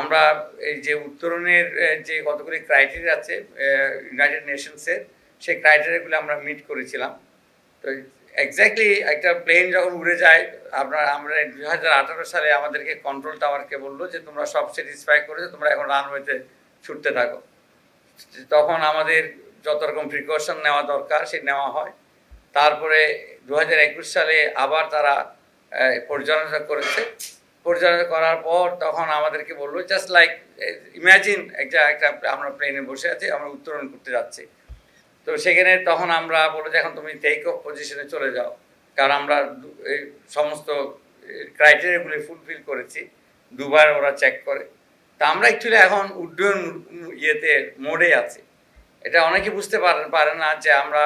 আমরা এই যে উত্তরণের যে কতগুলি ক্রাইটেরিয়া আছে ইউনাইটেড নেশনসের সেই ক্রাইটেরিয়াগুলো আমরা মিট করেছিলাম। তো এক্স্যাক্টলি একটা প্লেন যখন উড়ে যায় আপনার আমরা দুই হাজার আঠারো সালে আমাদেরকে কন্ট্রোল টাওয়ারকে বলল যে, তোমরা সব স্যাটিসফাই করেছ, তোমরা এখন রানওয়েতে ছুটতে থাকো। তখন আমাদের যত রকম প্রিকশন নেওয়া দরকার সে নেওয়া হয়। তারপরে দু হাজার একুশ সালে আবার তারা পর্যালোচনা করেছে। পর্যালোচনা করার পর তখন আমাদেরকে বলল জাস্ট লাইক ইমাজিন একটা একটা আমরা প্লেনে বসে আছি, আমরা উত্তরণ করতে যাচ্ছি। তো সেখানে তখন আমরা বলল যে, এখন তুমি টেক অফ পজিশনে চলে যাও। কারণ আমরা এই সমস্ত ক্রাইটেরিয়াগুলি ফুলফিল করেছি, দুবার ওরা চেক করে। তা আমরা অ্যাকচুয়ালি এখন উড্ডয়ন ইয়েতে মোডে আছি। এটা অনেকে বুঝতে পারে পারে না যে আমরা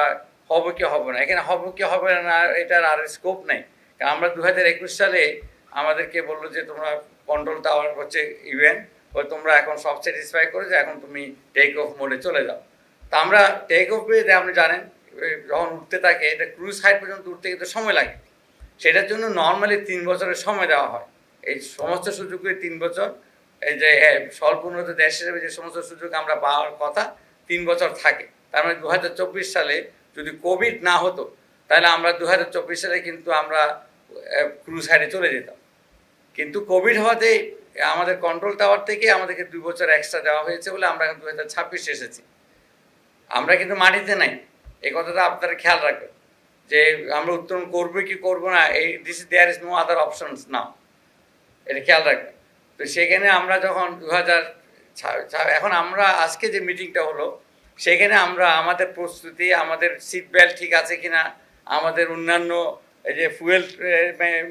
হব কি হবে না। এখানে হব কি হবে না, এটার আর স্কোপ নেই। কারণ আমরা দু হাজার একুশ সালে আমাদেরকে বলল যে তোমরা কন্ট্রোল টাওয়ার হচ্ছে ইভেন্ট ও তোমরা এখন সব স্যাটিসফাই করেছ এখন তুমি টেক অফ মোডে চলে যাও। তা আমরা টেক অফ পেয়ে আপনি জানেন যখন উঠতে থাকে এটা ক্রুজ হাইট পর্যন্ত উঠতে কিন্তু সময় লাগে। সেটার জন্য নর্মালি তিন বছরের সময় দেওয়া হয়। এই সমস্ত সুযোগে তিন বছর এই যে হ্যাঁ, স্বল্প উন্নত দেশ হিসেবে যে সমস্ত সুযোগ আমরা পাওয়ার কথা তিন বছর থাকে। তার মানে দু হাজার চব্বিশ সালে যদি কোভিড না হতো তাহলে আমরা দু হাজার চব্বিশ সালে কিন্তু আমরা ক্রুজ হাইডে চলে যেতাম। কিন্তু কোভিড হওয়াতে আমাদের কন্ট্রোল টাওয়ার থেকে আমাদেরকে দুই বছর এক্সট্রা দেওয়া হয়েছে বলে আমরা দু হাজার ছাব্বিশে এসেছি। আমরা কিন্তু মাটিতে নাই। এই কথাটা আপনারা খেয়াল রাখবেন। যে আমরা উত্তরণ করব কি করব না, এই this there is no other options না এটা খেয়াল রাখবেন। তো সেখানে আমরা যখন দু হাজার এখন আমরা আজকে যে মিটিংটা হলো, সেখানে আমরা আমাদের প্রস্তুতি, আমাদের সিট বেল্ট ঠিক আছে কিনা, আমাদের অন্যান্য এই যে ফুয়েল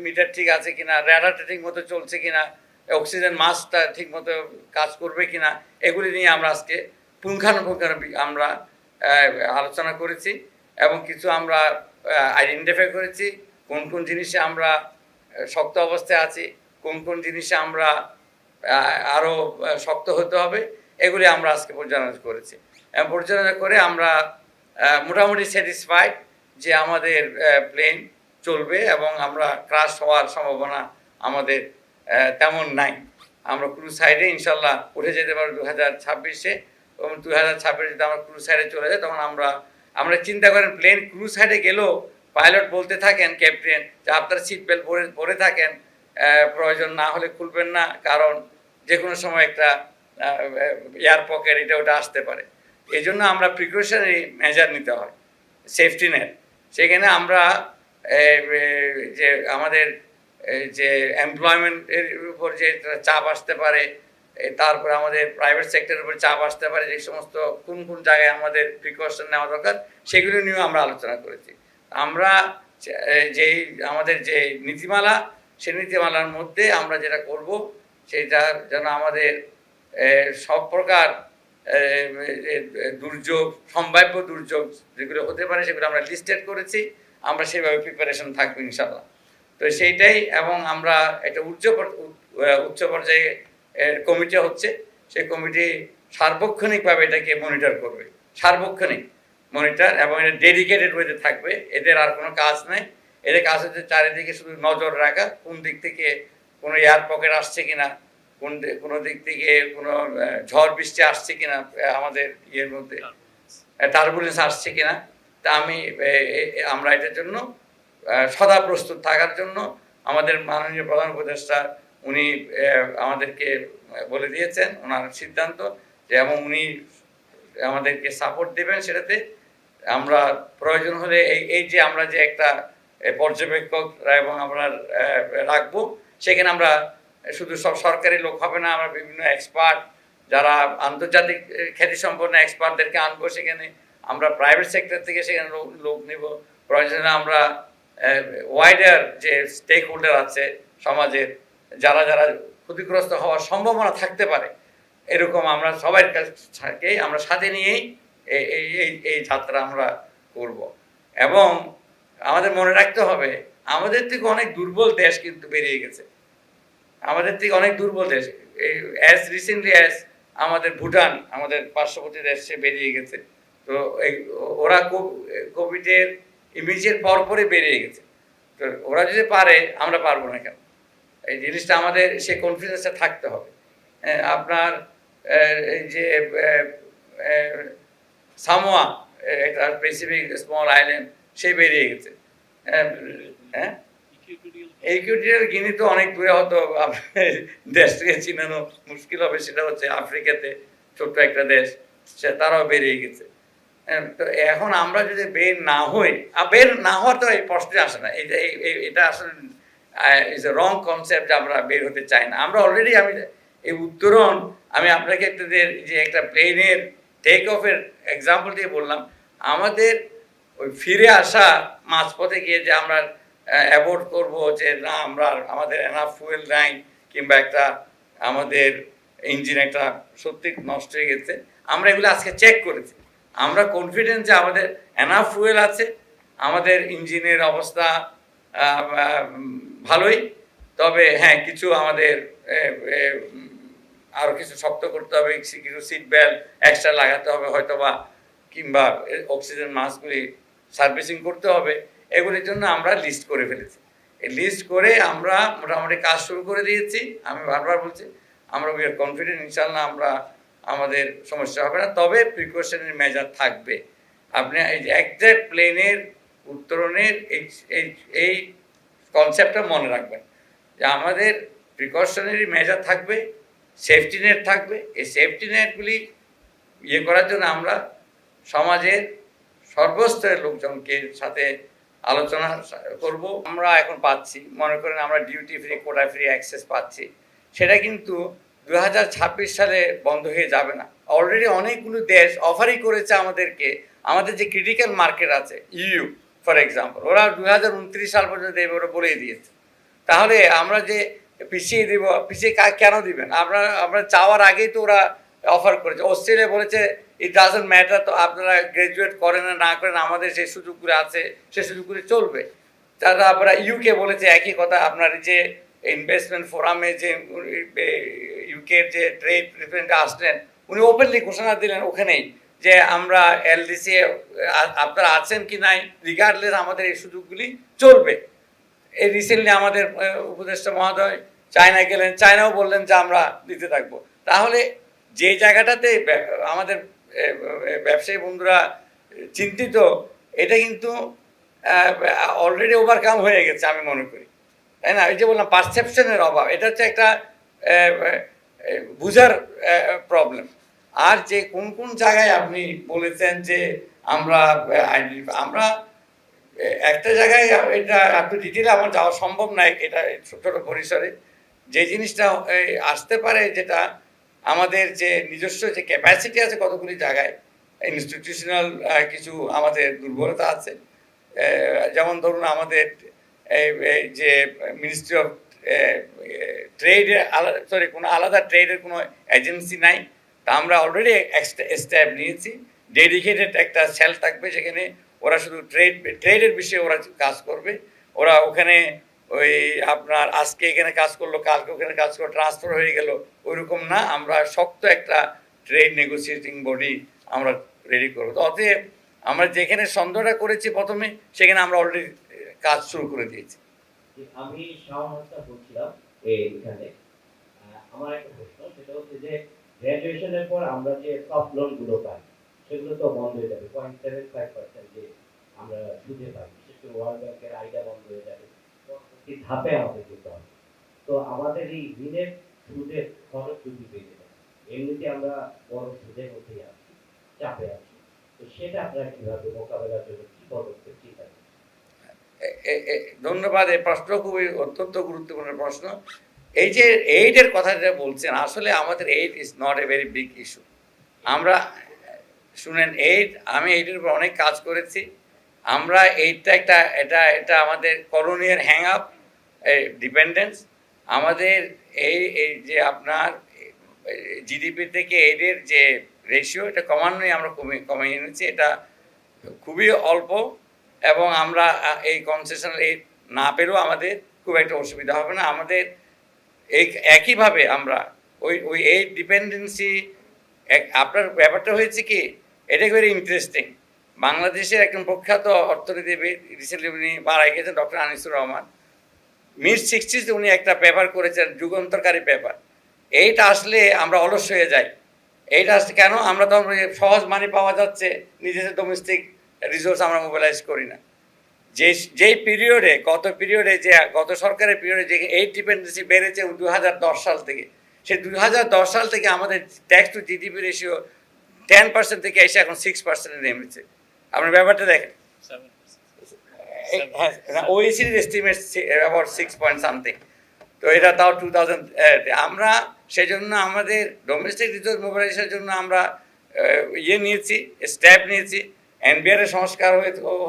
মিটার ঠিক আছে কিনা র্যাডারটা ঠিক মতো চলছে কিনা অক্সিজেন মাস্কটা ঠিক মতো কাজ করবে কিনা, এগুলি নিয়ে আমরা আজকে পুঙ্খানুপুঙ্খানু আমরা আলোচনা করেছি এবং কিছু আমরা আইডেন্টিফাই করেছি, কোন কোন জিনিসে আমরা শক্ত অবস্থায় আছি, কোন কোন জিনিসে আমরা আরও শক্ত হতে হবে, এগুলি আমরা আজকে পর্যালোচনা করেছি। এবং পর্যালোচনা করে আমরা মোটামুটি স্যাটিসফাইড যে আমাদের প্লেন চলবে এবং আমরা ক্রাশ হওয়ার সম্ভাবনা আমাদের তেমন নাই। আমরা ক্রুজ সাইডে ইনশাল্লাহ উঠে যেতে পারব দু হাজার ছাব্বিশে এবং দু হাজার ছাব্বিশে যদি আমরা ক্রুজ সাইডে চলে যাই, তখন আমরা আমরা চিন্তা করেন প্লেন ক্রুজ সাইডে গেলেও পাইলট বলতে থাকেন ক্যাপ্টেন যে আপনার সিট বেল্ট পরে পরে থাকেন প্রয়োজন না হলে খুলবেন না, কারণ যে কোনো সময় একটা এয়ার পকেট এটা, ওটা আসতে পারে। এই জন্য আমরা প্রিকশনারি মেজার নিতে হয় সেফটি নেট সেখানে আমরা যে আমাদের যে এমপ্লয়মেন্টের উপর যে চাপ আসতে পারে তারপরে আমাদের প্রাইভেট সেক্টরের উপর চাপ আসতে পারে, যে সমস্ত কোন কোন জায়গায় আমাদের প্রিকশন নেওয়া দরকার, সেগুলো নিয়েও আমরা আলোচনা করেছি। আমরা যেই আমাদের যে নীতিমালা সেই নীতিমালার মধ্যে আমরা যেটা করব, সেটা যেন আমাদের সব প্রকার দুর্যোগ, সম্ভাব্য দুর্যোগ যেগুলো হতে পারে, সেগুলো আমরা লিস্টেড করেছি। আমরা সেভাবে প্রিপারেশন থাকব ইনশাল্লাহ তো সেইটাই এবং আমরা একটা উচ্চ উচ্চ পর্যায়ে এর কমিটি হচ্ছে সেই কমিটি সার্বক্ষণিকভাবে এটাকে মনিটর করবে। সার্বক্ষণিক মনিটর এবং এটা ডেডিকেটেড ওয়েতে থাকবে এদের আর কোনো কাজ নেই। এদের কাজ হচ্ছে চারিদিকে শুধু নজর রাখা কোন দিক থেকে কোনো এয়ার পকেট আসছে কিনা কোন কোনো দিক থেকে কোনো ঝড় বৃষ্টি আসছে কিনা আমাদের ইয়ের মধ্যে টার্বুলেন্স আসছে কিনা। তা আমি আমরা এটার জন্য সদা প্রস্তুত থাকার জন্য আমাদের মাননীয় প্রধান উপদেষ্টা উনি আমাদেরকে বলে দিয়েছেন, ওনার সিদ্ধান্ত যে এবং উনি আমাদেরকে সাপোর্ট দেবেন সেটাতে আমরা প্রয়োজন হলে এই এই যে আমরা যে একটা পর্যবেক্ষক এবং আমরা রাখব, সেখানে আমরা শুধু সব সরকারি লোক হবে না, আমরা বিভিন্ন এক্সপার্ট যারা আন্তর্জাতিক খ্যাতিসম্পন্ন এক্সপার্টদেরকে আনব সেখানে আমরা প্রাইভেট সেক্টর থেকে সেখানে লোক- নিব। প্রয়োজনে আমরা ওয়াইডার যে স্টেক হোল্ডার আছে সমাজের, যারা যারা ক্ষতিগ্রস্ত হওয়ার সম্ভাবনা থাকতে পারে, এরকম আমরা সবার কাছে আমরা সাথে নিয়েই এই, এই- যাত্রা আমরা করব। এবং আমাদের মনে রাখতে হবে, আমাদের থেকে অনেক দুর্বল দেশ কিন্তু বেরিয়ে গেছে। আমাদের থেকে অনেক দুর্বল দেশ। অ্যাজ রিসেন্টলি অ্যাজ আমাদের ভুটান, আমাদের পার্শ্ববর্তী দেশ সে বেরিয়ে গেছে। তো ওরা কোভিডের ইমিজের পর পরপরই বেরিয়ে গেছে। তো ওরা যদি পারে, আমরা পারব না কেন? এই জিনিসটা আমাদের সে কনফিডেন্সটা থাকতে হবে। আপনার এই যে সামোয়া একটা প্যাসিফিক স্মল আইল্যান্ড সে বেরিয়ে গেছে। হ্যাঁ ইকুইটোরিয়াল গিনি তো অনেক দূরে হতো দেশ থেকে চিনানো মুশকিল হবে, সেটা হচ্ছে আফ্রিকাতে ছোট্ট একটা দেশ, সে তারাও বেরিয়ে গেছে। তো এখন আমরা যদি বের না হই বের না হওয়ার তো এই প্রশ্নে আসে না। এটা এটা আসলে ইজ এ রং কনসেপ্ট আমরা বের হতে চাই না। আমরা অলরেডি আমি এই উত্তরণ, আমি আপনাকে একটা যে- একটা প্লেনের টেক অফের এক্সাম্পল দিয়ে বললাম, আমাদের ওই ফিরে আসা মাঝপথে গিয়ে যে আমরা অ্যাভয়েড করব যে না, আমরা আমাদের এনাফ ফুয়েল নাই, কিংবা একটা আমাদের ইঞ্জিন একটা সত্যি নষ্ট হয়ে গেছে, আমরা এগুলো আজকে চেক করেছি। আমরা কনফিডেন্ট যে আমাদের এনাফ ফুয়েল আছে, আমাদের ইঞ্জিনের অবস্থা ভালোই। তবে হ্যাঁ কিছু আমাদের আরও কিছু শক্ত করতে হবে কিছু সিট বেল্ট এক্সট্রা লাগাতে হবে হয়তো বা কিংবা অক্সিজেন মাস্কগুলি সার্ভিসিং করতে হবে। এগুলির জন্য আমরা লিস্ট করে ফেলেছি। এই লিস্ট করে আমরা মোটামুটি কাজ শুরু করে দিয়েছি। আমি বারবার বলছি, আমরা উই আর কনফিডেন্ট ইনশাল্লাহ আমরা আমাদের সমস্যা হবে না। তবে প্রিকশনের মেজার থাকবে। আপনি এই একজ্যাক্ট প্লেনের উত্তরণের এই- এই কনসেপ্টটা মনে রাখবেন। যে আমাদের প্রিকশনারি মেজার থাকবে সেফটি নেট থাকবে। এই সেফটি নেটগুলি ইয়ে করার জন্য আমরা সমাজের সর্বস্তরের লোকজনকে সাথে আলোচনা করব। আমরা এখন পাচ্ছি। মনে করেন আমরা duty free quota free access পাচ্ছি। সেটা কিন্তু দু হাজার ছাব্বিশ সালে বন্ধ হয়ে যাবে না। অলরেডি অনেকগুলো দেশ অফারই করেছে আমাদেরকে। আমাদের যে ক্রিটিক্যাল মার্কেট আছে ইউ ফর এক্সাম্পল ওরা দু হাজার উনত্রিশ সাল পর্যন্ত দেবে ওরা বলেই দিয়েছে। তাহলে আমরা যে পিছিয়ে দিব, পিছিয়ে কেন দিবেন আপনারা আপনারা চাওয়ার আগেই তো ওরা অফার করেছে। অস্ট্রেলিয়া বলেছে ইট ডাজেন্ট ম্যাটার তো আপনারা গ্রাজুয়েট করেন না না করেন, আমাদের সেই সুযোগগুলো আছে, সেই সুযোগগুলো চলবে। তারা আপনারা ইউকে বলেছে, একই কথা, আপনার যে ইনভেস্টমেন্ট ফোরামে যে ইউকের যে ট্রেড রিপ্রেজেন্ট আসলেন, উনি ওপেনলি ঘোষণা দিলেন ওখানেই যে আমরা এলডিসি আপনারা আছেন কি নাই রিগার্ডলেস আমাদের এই সুযোগগুলি চলবে। এই রিসেন্টলি আমাদের উপদেষ্টা মহোদয় চায়না গেলেন, চায়নাও বললেন যে আমরা দিতে থাকব। তাহলে যে জায়গাটাতে আমাদের ব্যবসায়ী বন্ধুরা চিন্তিত, এটা কিন্তু অলরেডি ওভারকাম হয়ে গেছে আমি মনে করি। তাই না? এই যে বললাম পারসেপশনের অভাব, এটা হচ্ছে একটা বুঝার প্রবলেম আর যে কোন কোন জায়গায় আপনি বলেছেন যে আমরা আমরা একটা জায়গায় এটা এত ডিটেলে আমার যাওয়া সম্ভব নয়, এটা ছোট ছোট পরিসরে। যে জিনিসটা আসতে পারে যেটা আমাদের যে নিজস্ব যে ক্যাপাসিটি আছে কতগুলি জায়গায় ইনস্টিটিউশনাল কিছু আমাদের দুর্বলতা আছে। যেমন ধরুন আমাদের যে মিনিস্ট্রি অফ ট্রেডের আলাদা সরি কোনো আলাদা ট্রেডের কোনো এজেন্সি নাই। তা আমরা অলরেডি স্ট্যাপ নিয়েছি। ডেডিকেটেড একটা সেল থাকবে সেখানে ওরা শুধু ট্রেড ট্রেডের বিষয়ে ওরা কাজ করবে। ওরা ওখানে ওই আপনার আজকে এখানে কাজ করল, কালকে ওখানে কাজ করল ট্রান্সফার হয়ে গেল, ওইরকম না। আমরা শক্ত একটা ট্রেড নেগোসিয়েটিং বডি আমরা রেডি করব। তো অতএব আমরা যেখানে সন্দেহটা করেছি প্রথমে, সেখানে আমরা অলরেডি কাজ শুরু করে দিয়েছি। আমি শাওনাজটা বলছিলাম এইখানে আহ, আমার একটা প্রশ্ন সেটা হচ্ছে যে গ্র্যাজুয়েশনের পর আমরা যে সফট লোনগুলো পাই সেগুলো তো বন্ধ হয়ে যাবে। পয়েন্ট সেভেন ফাইভ পার্সেন্ট যে আমরা সুদে পাই বিশেষ করে ওয়ার্ল্ড ব্যাংকের আইডা বন্ধ হয়ে যাবে। পরবর্তী ধাপে আমাদের যেতে হবে। তো আমাদের এই ঋণের সুদের খরচ যদি বেড়ে যায় এমনিতে আমরা বড় সুদের মধ্যেই আছি চাপে আছি। তো সেটা আপনারা কীভাবে মোকাবেলার জন্য কি পদক্ষেপ চিন্তা ধন্যবাদ, এই প্রশ্ন খুবই অত্যন্ত গুরুত্বপূর্ণ প্রশ্ন। এই যে, এইডের কথা যেটা বলছেন, আসলে আমাদের aid is not a very big issue আমরা, শুনেন, এইড, আমি এইডের উপর অনেক কাজ করেছি। আমরা এইডটা একটা, এটা এটা আমাদের করণীয় হ্যাং আপ ডিপেন্ডেন্স আমাদের এই এই যে আপনার জিডিপি থেকে এইডের যে রেশিও এটা কমানোই আমরা কমে কমিয়ে এনেছি। এটা খুবই অল্প। এবং আমরা এই কনসেশনাল এইড না পেলেও আমাদের খুব একটা অসুবিধা হবে না। আমাদের এই একইভাবে আমরা ওই ওই, এই ডিপেন্ডেন্সি আপনার ব্যাপারটা হয়েছে কি, এটা ভেরি ইন্টারেস্টিং বাংলাদেশের একজন প্রখ্যাত অর্থনীতিবিদ রিসেন্টলি উনি মারা গেছেন ডক্টর আনিসুর রহমান। মিড সিক্সটিতে উনি একটা পেপার করেছেন, যুগান্তরকারী পেপার এইটা আসলে আমরা অলস হয়ে যাই। এইটা আসলে কেন? আমরা তো সহজ মানি পাওয়া যাচ্ছে, নিজেদের ডোমেস্টিক রিসোর্স আমরা মোবিলাইজ করি না। যে যেই পিরিয়ডে গত পিরিয়ডে যে গত সরকারের পিরিয়ডে যে এই ডিপেন্ডেন্সি বেড়েছে দু হাজার দশ সাল থেকে সেই দু হাজার দশ সাল থেকে আমাদের tax to GDP ratio ten percent থেকে এসে এখন সিক্স পার্সেন্টে নেমেছে। আপনার ব্যাপারটা দেখেন। হ্যাঁ ওইসির estimate about six point something তো এটা তাও টু থাউজেন্ড আমরা সেই জন্য আমাদের ডোমেস্টিক রিসোর্স মোবিলাইজেশনের জন্য আমরা ইয়ে নিয়েছি স্ট্যাপ নিয়েছি। এনবিআর সংস্কার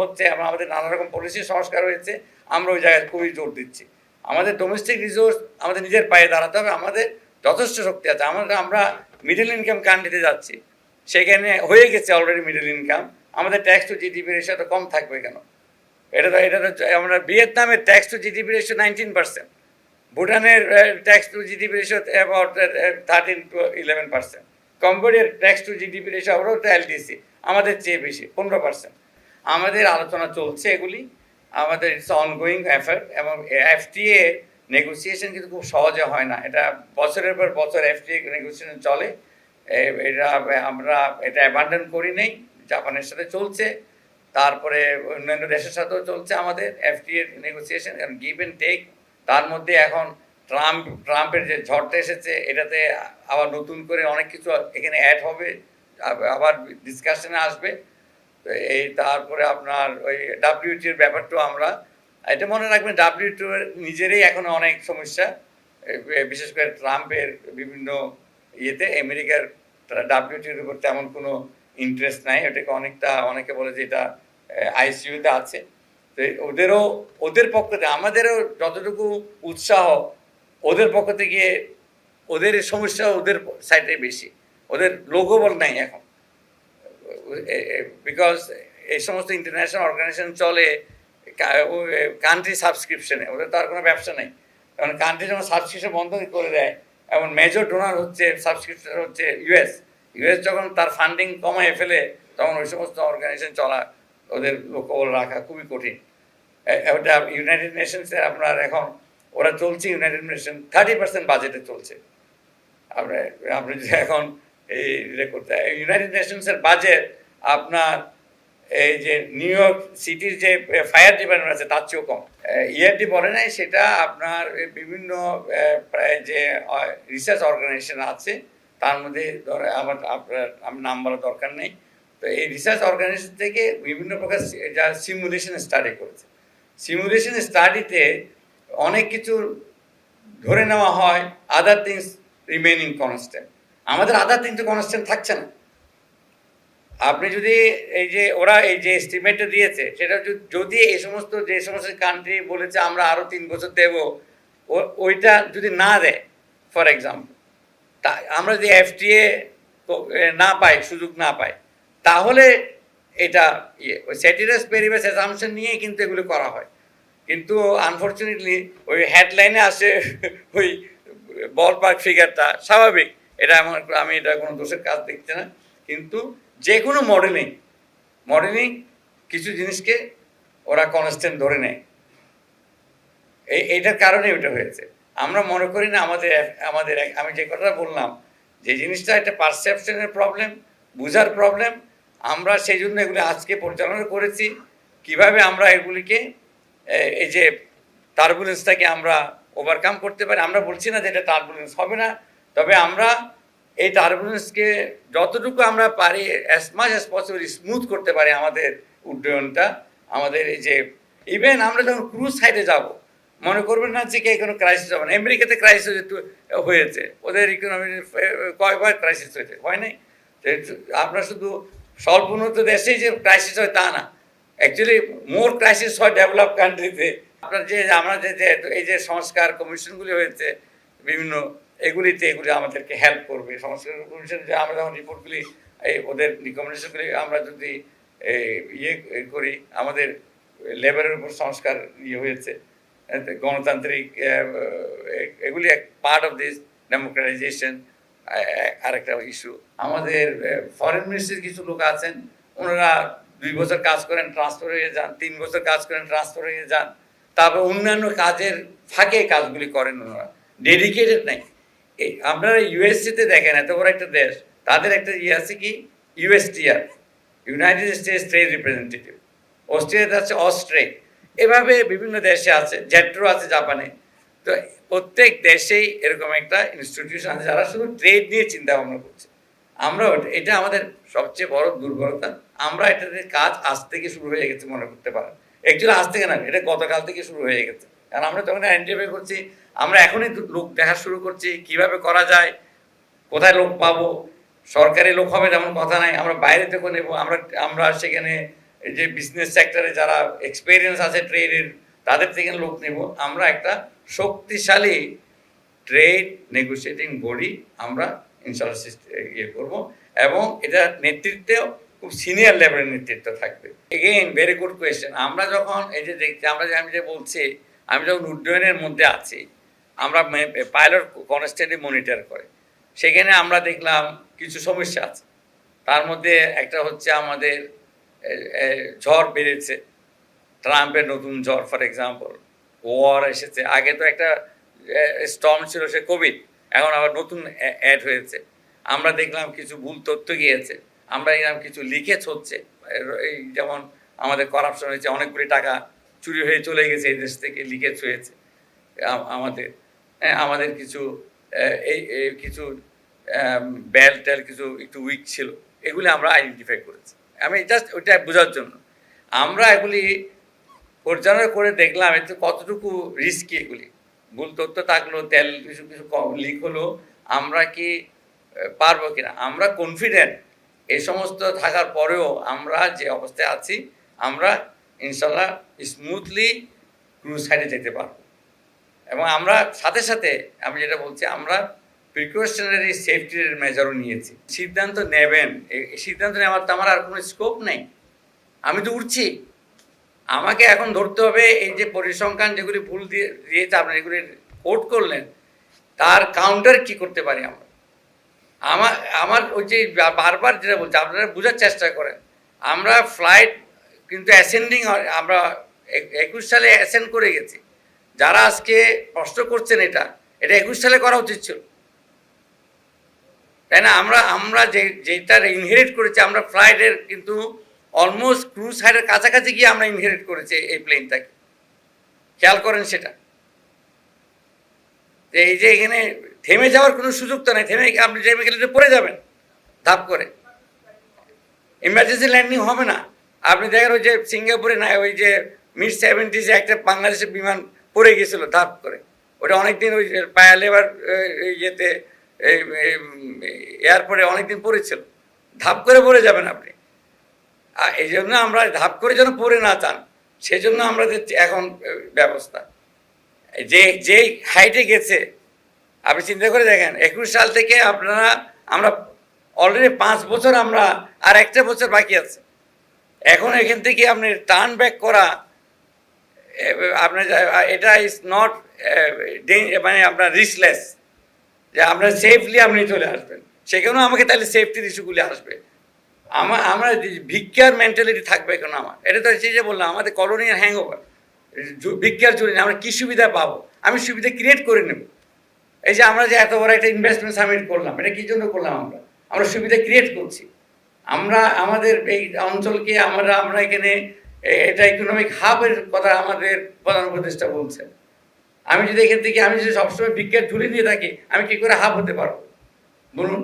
হচ্ছে আমাদের নানা রকম পলিসির সংস্কার হয়েছে, আমরা ওই জায়গায় খুবই জোর দিচ্ছি। আমাদের ডোমেস্টিক রিসোর্স আমাদের নিজের পায়ে দাঁড়াতে হবে, আমাদের যথেষ্ট শক্তি আছে। আমাদের আমরা মিডল ইনকাম কান্ট্রিতে যাচ্ছি, সেখানে হয়ে গেছে অলরেডি মিডল ইনকাম আমাদের ট্যাক্স টু জিডিপি রেশিও তো কম থাকবে কেন? এটা তো এটা তো আমরা ভিয়েতনামের tax to GDP ratio nineteen percent ভুটানের tax to GDP ratio about thirteen to eleven percent কম্বোডিয়ার ট্যাক্স টু জিডিপি রেশিও তো এলডিসি আমাদের চেয়ে বেশি, পনেরো পার্সেন্ট আমাদের আলোচনা চলছে এগুলি। আমাদের ইটস অনগোয়িং এফার্ট এবং এফটিএ নেগোসিয়েশন কিন্তু খুব সহজে হয় না। এটা বছরের পর বছর এফটিএ নেগোসিয়েশন চলে। এটা আমরা এটা অ্যাবান্ডন করি নেই। জাপানের সাথে চলছে। তারপরে অন্যান্য দেশের সাথেও চলছে আমাদের এফটিএ নেগোসিয়েশন কারণ গিভ অ্যান্ড টেক তার মধ্যে এখন ট্রাম্প ট্রাম্পের যে ঝড়টা এসেছে, এটাতে আবার নতুন করে অনেক কিছু এখানে অ্যাড হবে। আবার ডিসকাশনে আসবে। তো এই তারপরে আপনার ওই ডাব্লিউটির ব্যাপারটাও আমরা, এটা মনে রাখবেন ডাব্লিউটিও নিজেরই এখনও অনেক সমস্যা। বিশেষ করে ট্রাম্পের বিভিন্ন ইয়েতে, আমেরিকার ডাব্লিউটির উপর তেমন কোনো ইন্টারেস্ট নাই। ওটাকে অনেকটা, অনেকে বলে যে এটা আইসিইউতে আছে। তো ওদেরও, ওদের পক্ষ থেকে, আমাদেরও যতটুকু উৎসাহ, ওদের পক্ষ থেকে ওদের সমস্যা ওদের সাইডে বেশি। ওদের লোকবল নাই এখন। বিকজ এই সমস্ত ইন্টারন্যাশনাল অর্গানাইজেশন চলে কান্ট্রি সাবস্ক্রিপশনে ওদের তো আর কোনো ব্যবসা নেই। কারণ কান্ট্রি যখন সাবস্ক্রিপশন বন্ধ করে দেয়, এবং মেজর ডোনার হচ্ছে সাবস্ক্রিপশন হচ্ছে ইউএস ইউএস যখন তার ফান্ডিং কমায় ফেলে, তখন ওই সমস্ত অর্গানাইজেশন চলা ওদের লোকবল রাখা খুবই কঠিন। ওটা ইউনাইটেড নেশনসের আপনার এখন, ওরা চলছে ইউনাইটেড নেশন থার্টি পার্সেন্ট বাজেটে চলছে। আপনি আপনি যদি এখন এই করতে ইউনাইটেড নেশনসের বাজেট আপনার এই যে নিউ ইয়র্ক সিটির যে ফায়ার ডিপার্টমেন্ট আছে, তার চেয়েও কম। ইআরডি বলে নাই, সেটা আপনার বিভিন্ন প্রায় যে রিসার্চ অর্গানাইজেশন আছে, তার মধ্যে ধরে আমার, আপনার, আমার নাম বলার দরকার নেই। তো এই রিসার্চ অর্গানাইজেশন থেকে বিভিন্ন প্রকার যা সিমুলেশন স্টাডি করেছে। সিমুলেশন স্টাডিতে অনেক কিছু ধরে নেওয়া হয় আদার থিংস রিমেনিং কনস্ট্যান্ট আমাদের আদার থিংস তো কনস্ট্যান্ট থাকছে না। আপনি যদি এই যে ওরা এই যে এস্টিমেটটা দিয়েছে, সেটা যদি- এই সমস্ত, যে সমস্ত কান্ট্রি বলেছে আমরা আরও তিন বছর দেব ওইটা যদি না দেয় ফর এক্সাম্পল তা আমরা যদি এফটিএ না পাই, সুযোগ না পাই, তাহলে এটা ইয়ে ওই স্যাটিরাস পেরিভাস অ্যাসামশন নিয়েই কিন্তু এগুলো করা হয়। কিন্তু আনফর্চুনেটলি ওই হেডলাইনে আসে, ওই বল পার্ক ফিগারটা স্বাভাবিক। এটা আমার আমি এটা কোনো দোষের কাজ দেখছি না। কিন্তু যে কোনো মডেলিং মডেলিং কিছু জিনিসকে ওরা কনস্ট্যান্ট ধরে নেয়। এই, এইটার কারণে ওটা হয়েছে। আমরা মনে করি না আমাদের আমাদের আমি যে কথাটা বললাম, যে জিনিসটা একটা পারসেপশনের প্রবলেম বুঝার প্রবলেম আমরা সেই জন্য এগুলি আজকে পরিচালনা করেছি। কীভাবে আমরা এগুলিকে এই যে টার্বুলেন্সটাকে আমরা ওভারকাম করতে পারি, আমরা বলছি না যে এটা টার্বুলেন্স হবে না। তবে আমরা এই টার্বুলেন্সকে যতটুকু আমরা পারি as much as possible smooth করতে পারি আমাদের উড্ডয়নটা, আমাদের এই যে ইভেন আমরা যখন ক্রুজ সাইডে যাব, মনে করবেন না যে কে কোনো ক্রাইসিস হবে না। আমেরিকাতে ক্রাইসিস হয়েছে, ওদের ইকোনমি কয়বার ক্রাইসিস হয়েছে, হয় নাই? আপনার শুধু স্বল্পোন্নত দেশেই যে ক্রাইসিস হয় তা না অ্যাকচুয়ালি মোর ক্রাইসিস হয় ডেভেলপ কান্ট্রিতে আপনার যে, আমরা যে এই যে সংস্কার কমিশনগুলি হয়েছে, বিভিন্ন এগুলিতে এগুলি আমাদেরকে হেল্প করবে। সংস্কার কমিশন যে আমরা যখন রিপোর্টগুলি এই ওদের রিকমেন্ডেশনগুলি আমরা যদি ইয়ে করি, আমাদের লেবারের উপর সংস্কার ইয়ে হয়েছে গণতান্ত্রিক এগুলি এক পার্ট অফ দিস ডেমোক্রাটাইজেশন আরেকটা ইস্যু আমাদের ফরেন মিনিস্ট্রির কিছু লোক আছেন, ওনারা দুই বছর কাজ করেন ট্রান্সফার হয়ে যান, তিন বছর কাজ করেন ট্রান্সফার হয়ে যান। তারপর অন্যান্য কাজের ফাঁকে কাজগুলি করেন ওনারা। ডেডিকেটেড নাই। আপনারা ইউএসসিতে দেখেন, এত বড় একটা দেশ। তাদের একটা ইয়ে আছে কি? USTR United States Trade Representative অস্ট্রেলিয়াতে আছে অস্ট্রে এভাবে বিভিন্ন দেশে আছে জেট্রো আছে জাপানে তো প্রত্যেক দেশেই এরকম একটা ইনস্টিটিউশন আছে, যারা শুধু ট্রেড নিয়ে চিন্তা ভাবনা করছে। আমরা এটা আমাদের সবচেয়ে বড় দুর্বলতা। আমরা এটাতে কাজ আজ থেকে শুরু হয়ে গেছে মনে করতে পারেন। একচুয়ালি আজ থেকে না, এটা গতকাল থেকে শুরু হয়ে গেছে। কারণ আমরা তখন আইডেন্টিফাই করছি। আমরা এখনই লোক দেখা শুরু করছি, কীভাবে করা যায়, কোথায় লোক পাবো, সরকারি লোক হবে তেমন কথা নাই। আমরা বাইরে থেকে নেব, আমরা আমরা সেখানে যে বিজনেস সেক্টরে যারা এক্সপিরিয়েন্স আছে ট্রেডের তাদের থেকে লোক নেব। আমরা একটা শক্তিশালী ট্রেড নেগোসিয়েটিং বডি আমরা ইনশাল্লাহ ইয়ে করব এবং এটা নেতৃত্বেও খুব সিনিয়র লেভেলের নেতৃত্ব থাকবে। এগেইন ভেরি গুড কোয়েশ্চেন আমরা যখন এই যে দেখছি, আমরা যে আমি যে বলছি আমি যখন উড্ডয়নের মধ্যে আছি, আমরা পাইলট কনস্ট্যান্টলি মনিটর করে। সেখানে আমরা দেখলাম কিছু সমস্যা আছে। তার মধ্যে একটা হচ্ছে আমাদের ঝড় বেড়েছে। ট্রাম্পের নতুন ঝড়, ফর এক্সাম্পল। ওয়ার এসেছে। আগে তো একটা স্টর্ম ছিল সে কোভিড। এখন আবার নতুন অ্যাড হয়েছে। আমরা দেখলাম কিছু ভুল তথ্য গিয়েছে। আমরা দেখলাম কিছু লিকেজ হচ্ছে। যেমন আমাদের করাপশন হয়েছে, অনেকগুলি টাকা চুরি হয়ে চলে গেছে এই দেশ থেকে লিকেজ হয়েছে। আমাদের হ্যাঁ, আমাদের কিছু এই কিছু ব্যাল ট্যাল কিছু একটু উইক ছিল এগুলি আমরা আইডেন্টিফাই করেছি। আমি জাস্ট ওইটা বোঝার জন্য। আমরা এগুলি পরিচালনা করে দেখলাম এতে কতটুকু রিস্কি এগুলি। ভুল তথ্য থাকল তেল কিছু কিছু লিক হলো আমরা কি পারব কিনা? আমরা কনফিডেন্ট এই সমস্ত থাকার পরেও আমরা যে অবস্থায় আছি আমরা ইনশাল্লাহ স্মুথলি ক্রুজ সাইডে যেতে পারব। এবং আমরা সাথে সাথে, আমি যেটা বলছি, আমরা প্রিকশনারি সেফটির মেজারও নিয়েছি। সিদ্ধান্ত নেবেন। সিদ্ধান্ত নেওয়ার তো আমার আর কোনো স্কোপ নেই। আমি তো উঠছি। আমাকে এখন ধরতে হবে এই যে পরিসংখ্যান যেগুলি ভুল দিয়ে, দিয়েছে আপনি এগুলি কোট করলেন, তার কাউন্টার কি করতে পারি আমরা? আমার আমার ওই যে বারবার যেটা বলছি, আপনারা বোঝার চেষ্টা করেন। আমরা ফ্লাইট কিন্তু অ্যাসেন্ডিং আমরা একুশ সালে অ্যাসেন্ড করে গেছে। যারা আজকে কষ্ট করছেন এটা এটা একুশ সালে করা উচিত ছিল। তাই না? আমরা আমরা যে যেটার ইনহেরিট করেছি, আমরা ফ্লাইটের কিন্তু অলমোস্ট ক্রুজ সাইডের কাছাকাছি গিয়ে আমরা ইনহেরিট করেছি এই প্লেনটাকে খেয়াল করেন সেটা। যে এই যে এখানে থেমে যাওয়ার কোনো সুযোগ তো নেই। থেমে আপনি থেমে গেলে পড়ে যাবেন, ধাপ করে। ইমার্জেন্সি ল্যান্ডিং হবে না। আপনি দেখেন ওই যে সিঙ্গাপুরে না ওই যে মিড সেভেন্টিজে একটা বাংলাদেশের বিমান পড়ে গেছিল ধাপ করে। ওটা অনেকদিন ওই পায়া লেবার ইয়েতে এয়ারপোর্টে অনেকদিন পড়েছিল। ধাপ করে পড়ে যাবেন আপনি। আর এই জন্য আমরা ধাপ করে যেন পড়ে না চান সেই জন্য আমরা দিচ্ছি এখন ব্যবস্থা। যে যেই হাইটে গেছে, আপনি চিন্তা করে দেখেন, একুশ সাল থেকে আপনারা, আমরা অলরেডি পাঁচ বছর আমরা, আর একটা বছর বাকি আছে। এখন এখান থেকে আপনি টার্ন ব্যাক করা আপনার এটা ইজ নট মানে আপনার রিস্কলেস যে আপনার সেফলি আপনি চলে আসবেন। সেখানেও আমাকে তাহলে সেফটির ইস্যুগুলি আসবে। আমার আমরা ভিক্ষার মেন্টালিটি থাকবে কেন আমার? এটা তো সেই যে বললাম, আমাদের কলোনিয়ার হ্যাং ওভার ভিক্ষার জন্য আমরা কী সুবিধা পাবো? আমি সুবিধা ক্রিয়েট করে নেব। এই যে আমরা যে এত বড় একটা ইনভেস্টমেন্ট সাবমিট করলাম, এটা কী জন্য করলাম আমরা? আমরা সুবিধা ক্রিয়েট করছি। আমরা, আমাদের এই অঞ্চলকে আমরা আমরা এখানে এটা ইকোনমিক হাবের কথা আমাদের প্রধান উপদেষ্টা বলছেন। আমি যদি এখান থেকে আমি যদি সবসময় ভিক্ষার ঝুলি দিয়ে থাকি, আমি কি করে হাব হতে পারব? বলুন।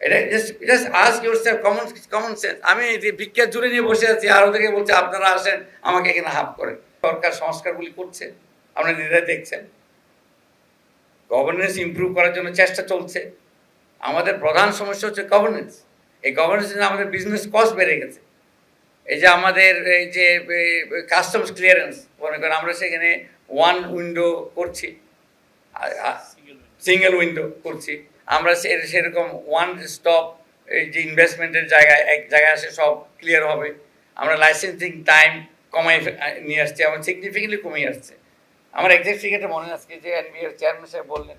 এটা just just ask yourself common common sense আমি ভিক্ষার জুড়ে নিয়ে বসে আছি, আর ওদেরকে বলছে, আপনারা আসেন, আমাকে এখানে হাফ করেন। সরকার সংস্কারগুলি করছে, আপনারা নিজেরাই দেখছেন। গভর্নেন্স ইমপ্রুভ করার জন্য চেষ্টা চলছে। আমাদের প্রধান সমস্যা হচ্ছে গভর্নেন্স এই গভর্নেন্স আমাদের বিজনেস কস্ট বেড়ে গেছে। এই যে আমাদের এই যে কাস্টমস ক্লিয়ারেন্স মনে করেন আমরা সেখানে ওয়ান উইন্ডো করছি। সিঙ্গেল উইন্ডো করছি। আমরা সেরকম ওয়ান স্টপ এই যে ইনভেস্টমেন্টের জায়গায়, এক জায়গায় আসে সব ক্লিয়ার হবে। আমরা লাইসেন্সিং টাইম কমাই নিয়ে আসছি এবং সিগনিফিকেন্টলি কমিয়ে আসছে। আমার এক্সাক্ট ফিগারটা মনে আজকে, যে এনবিআর চেয়ারম্যান সাহেব বললেন।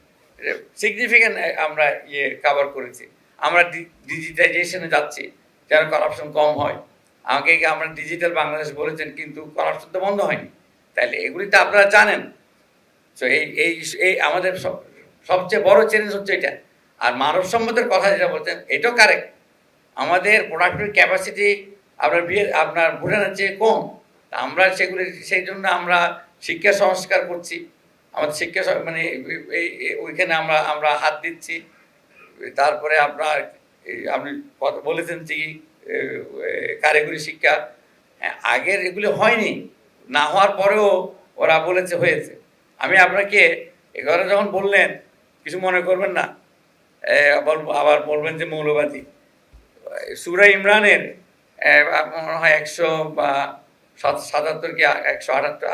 সিগনিফিকেন্ট আমরা ইয়ে কাভার করেছি। আমরা ডিজিটাইজেশনে যাচ্ছি, যেন করাপশন কম হয়। আমাকে আমরা ডিজিটাল বাংলাদেশ বলেছেন কিন্তু করাপশন তো বন্ধ হয়নি? তাহলে এগুলি তো আপনারা জানেন। তো এই এই এই আমাদের সব, সবচেয়ে বড় চ্যালেঞ্জ হচ্ছে এটা। আর মানবসম্মতের কথা যেটা বলছেন, এটাও কারেক্ট আমাদের প্রোডাক্টের ক্যাপাসিটি আপনার বিয়ে, আপনার ভুটানের চেয়ে কম। আমরা সেগুলি, সেই জন্য আমরা শিক্ষা সংস্কার করছি। আমাদের শিক্ষা মানে এই- ওইখানে আমরা আমরা হাত দিচ্ছি। তারপরে আপনার আপনি বলেছেন যে কারিগরি শিক্ষা আগের এগুলি হয়নি, না হওয়ার পরেও ওরা বলেছে, হয়েছে। আমি আপনাকে এগারো যখন বললেন, কিছু মনে করবেন না আবার আবার বলবেন যে মৌলবাদী। সুরা ইমরানের মনে হয় একশো বা সাত- সাতাত্তর কি, একশো আটাত্তর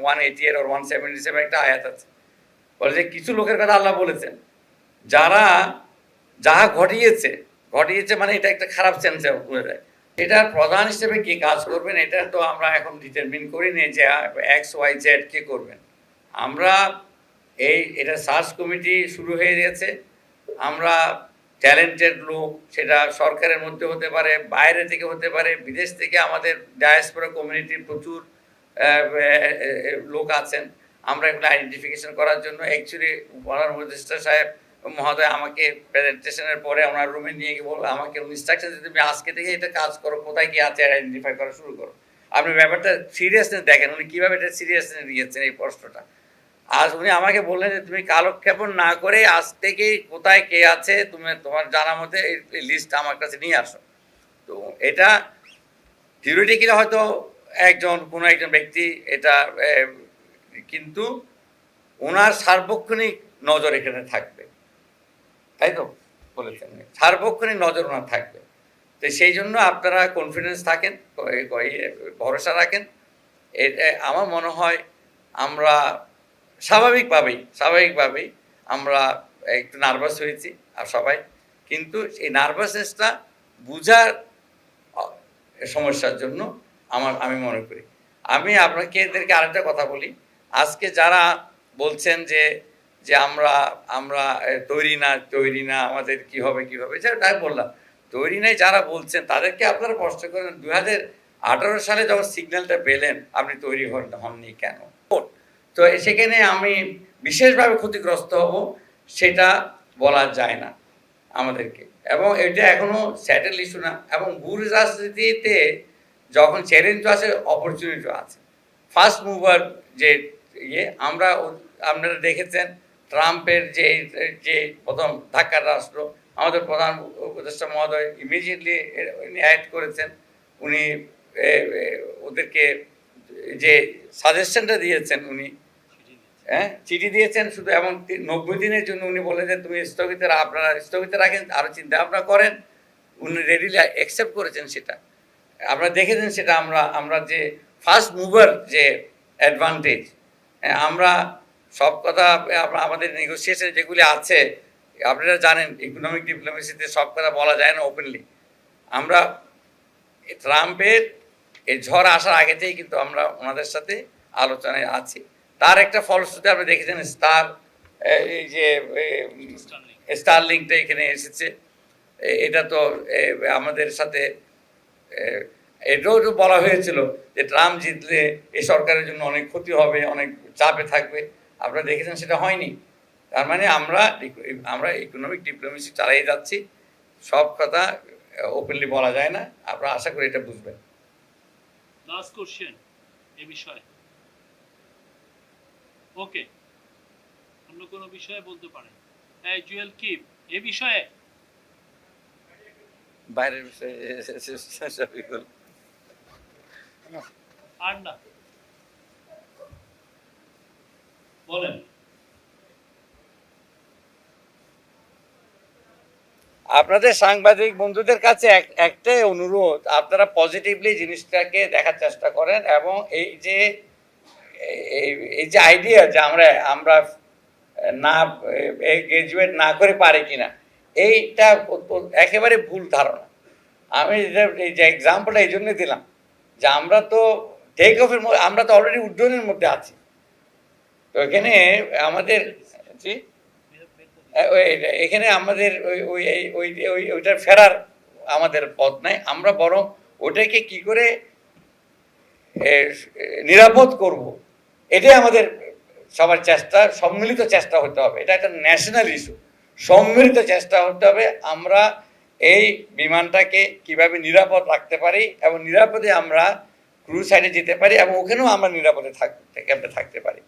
ওয়ান এইটি এর ওয়ান সেভেন্টি সেভেন একটা আয়াত আছে। বলে যে কিছু লোকের কথা আল্লাহ বলেছেন। যারা, যাহা ঘটিয়েছে ঘটিয়েছে মানে এটা একটা খারাপ সেন্সে হয়ে যায়। এটার প্রধান হিসেবে কি কাজ করবেন এটা তো আমরা এখন ডিটারমিন করিনি যে এক্স ওয়াই জেড কে করবেন। আমরা এই, এটা সার্চ কমিটি শুরু হয়ে গেছে। আমরা ট্যালেন্টেড লোক, সেটা সরকারের মধ্যে হতে পারে, বাইরে থেকে হতে পারে, বিদেশ থেকে আমাদের ডায়াসপোরা কমিউনিটির প্রচুর লোক আছেন। আমরা এগুলো আইডেন্টিফিকেশন করার জন্য অ্যাকচুয়ালি বলার উপদেষ্টা সাহেব মহোদয়, আমাকে প্রেজেন্টেশনের পরে ওনার রুমে নিয়ে গিয়ে বলল, আমাকে ইনস্ট্রাকশন দিতে, তুমি আজকে থেকে এটা কাজ করো, কোথায় কি আছে আইডেন্টিফাই করা শুরু করো। আপনি ব্যাপারটা সিরিয়াসনেস দেখেন, উনি কীভাবে এটা সিরিয়াসনেস নিয়েছেন এই প্রশ্নটা। আজ উনি আমাকে বললেন যে, তুমি কালক্ষেপণ না করে আজ থেকেই কোথায় কে আছে, তুমি তোমার জানা মতে এই লিস্ট আমার কাছে নিয়ে আসো। তো এটা থিওরিটিক্যালি হয়তো একজন, কোনো একজন ব্যক্তি এটা কিন্তু ওনার সার্বক্ষণিক নজর এখানে থাকবে। তাই তো? বলেছেন। সার্বক্ষণিক নজর ওনার থাকবে। তো সেই জন্য আপনারা কনফিডেন্স থাকেন ভরসা রাখেন। এটা আমার মনে হয় আমরা স্বাভাবিকভাবেই স্বাভাবিকভাবেই আমরা একটু নার্ভাস হয়েছি, আর সবাই। কিন্তু এই নার্ভাসনেসটা বুঝার সমস্যার জন্য আমার, আমি মনে করি। আমি আপনাকে এদেরকে আরেকটা কথা বলি। আজকে যারা বলছেন যে যে আমরা আমরা তৈরি না তৈরি না, আমাদের কি হবে কি হবে? যেটা তাই বললাম। তৈরি নাই, যারা বলছেন, তাদেরকে আপনারা প্রশ্ন করেন। দু হাজার আঠারো সালে যখন সিগন্যালটা পেলেন, আপনি তৈরি হন, হননি কেন? তো সেখানে আমি বিশেষভাবে ক্ষতিগ্রস্ত হব, সেটা বলা যায় না আমাদেরকে। এবং এটা এখনও স্যাটেল ইস্যু না। এবং ভূ রাজনীতিতে যখন চ্যালেঞ্জ আছে অপরচুনিটিও আছে। ফার্স্ট মুভার যে ইয়ে আমরা আপনারা দেখেছেন ট্রাম্পের যে যে প্রথম ধাক্কাটা রাষ্ট্র, আমাদের প্রধান উপদেষ্টা মহোদয় ইমিডিয়েটলি অ্যাড করেছেন। উনি ওদেরকে যে সাজেশনটা দিয়েছেন উনি হ্যাঁ চিঠি দিয়েছেন শুধু তি- নব্বই দিনের জন্য উনি বলে যে তুমি স্থগিত আপনারা স্থগিত রাখেন আরও চিন্তা ভাবনা করেন। উনি রেডিলি অ্যাকসেপ্ট করেছেন সেটা। আপনারা দেখেছেন সেটা, আমরা আমরা যে ফার্স্ট মুভার যে অ্যাডভান্টেজ আমরা সব কথা আমাদের নেগোসিয়েশন যেগুলি আছে আপনারা জানেন ইকোনমিক ডিপ্লোমেসিতে সব কথা বলা যায় না ওপেনলি আমরা ট্রাম্পের এই ঝড় আসার আগেতেই কিন্তু আমরা ওনাদের সাথে আলোচনায় আছি। তার একটা ফলশ্রুতি আপনি দেখেছেন স্টার এই যে স্টার লিঙ্কটা এখানে এসেছে। এটা তো আমাদের সাথে এটাও তো বলা হয়েছিল যে ট্রাম্প জিতলে এ সরকারের জন্য অনেক ক্ষতি হবে অনেক চাপে থাকবে। আপনারা দেখেছেন সেটা হয়নি তার মানে আমরা আমরা ইকোনমিক ডিপ্লোমেসি চালিয়ে যাচ্ছি সব কথা ওপেনলি বলা যায় না আপনারা আশা করি এটা বুঝবেন লাস্ট কোশ্চেন এ বিষয়ে ওকে অন্য কোনো বিষয়ে বলতে পারেন এই জুয়েল কি এ বিষয়ে বাইরের বিষয়ে আর না বলেন। আপনাদের সাংবাদিক বন্ধুদের কাছে এক- একটাই অনুরোধ, আপনারা পজিটিভলি জিনিসটাকে দেখার চেষ্টা করেন এবং এই যে এই যে আইডিয়া যে আমরা আমরা না গ্রাজুয়েট না করে পারি কিনা, এইটা একেবারে ভুল ধারণা। আমি এই যে এক্সাম্পলটা এই জন্যই দিলাম যে আমরা তো টেক অফের আমরা তো অলরেডি উড্ডয়নের মধ্যে আছি। তো এখানে আমাদের, জি? এখানে আমাদের ওই ওই ওই ওই, ওইটার ফেরার আমাদের পথ নাই। আমরা বরং ওটাকে কি করে নিরাপদ করব। এটাই আমাদের সবার চেষ্টা, সম্মিলিত চেষ্টা হতে হবে। এটা একটা ন্যাশনাল ইস্যু সম্মিলিত চেষ্টা হতে হবে আমরা এই বিমানটাকে কীভাবে নিরাপদ রাখতে পারি এবং নিরাপদে আমরা ক্রু সাইডে যেতে পারি এবং ওখানেও আমরা নিরাপদে থাকতে থাকতে পারি।